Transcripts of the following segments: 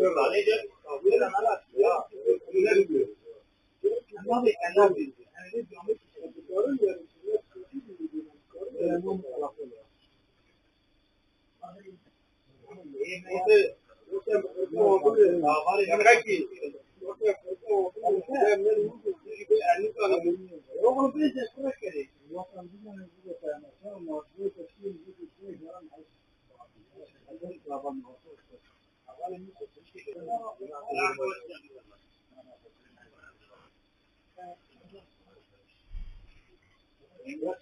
Gracias. Yok,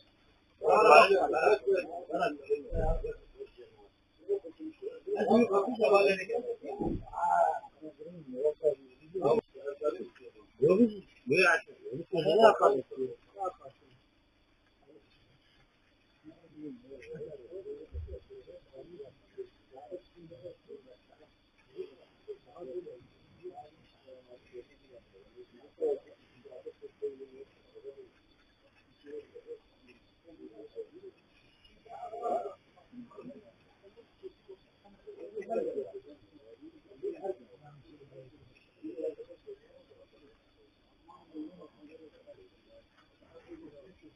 yok, yok.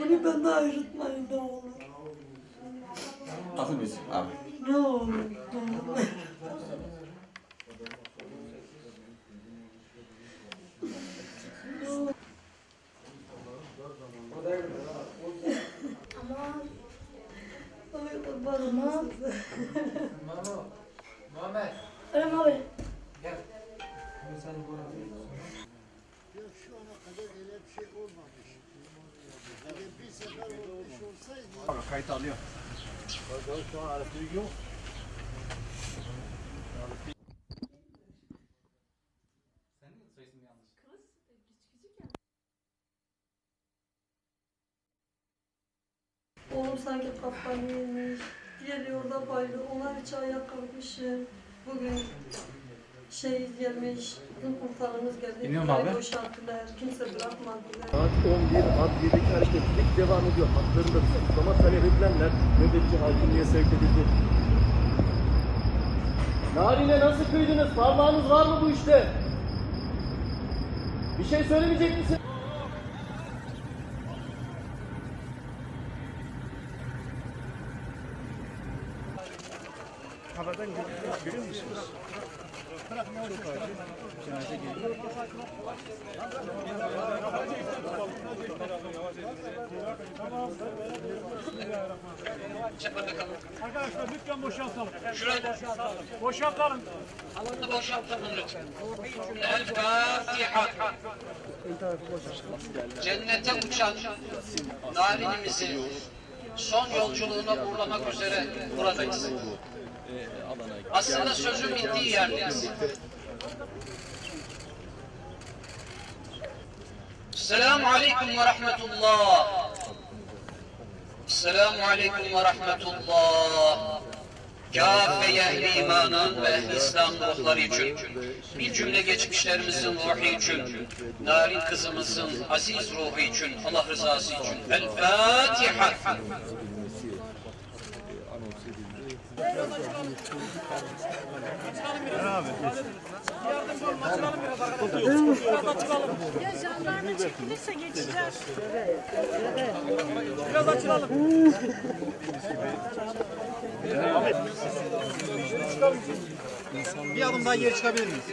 Bunu benden ayırtmayın ne olur. Atıl biz abi. Ne olur. Ne olur. Aman, Ay kurbanım. Muhammed Öyle abi. gel. Ya şu ana kadar öyle bir şey olmamış. Yani bir sefer olmuş olsaydı Kayıt alıyor. Oğlum sanki kafayı yemiş. Geliyor da bayılıyor. Onlar hiç ayak kalkmışım. Bugün şey gelmiş. Bizim kurtarımız geldi. İniyorum abi. Boşalttılar. Kimse bırakmadılar. Saat 11 adliyedeki hareketlilik devam ediyor. Haklarında tutuklama talep edilenler nöbetçi hakimliğe sevk edildi. Narine nasıl kıydınız? Parmağınız var mı bu işte? Bir şey söylemeyecek misin? Arkadaşlar lütfen boşaltalım. Şurayı boşaltalım. Boşaltalım. boşaltalım lütfen. El Fatiha. Cennete uçan narinimizi son yolculuğuna uğurlamak üzere buradayız. Aslında sözün bittiği yerdeyiz. Selamun Aleyküm ve Rahmetullah. Selamun Aleyküm ve Rahmetullah. Kâfe ehli imanın ve İslam ruhları için, bir cümle geçmişlerimizin ruhu için, narin kızımızın aziz ruhu için, Allah rızası için. El Fatiha. Ya jandarma çekilirse geçeceğiz. Biraz açılalım. Bir adım daha geri çıkabilir miyiz?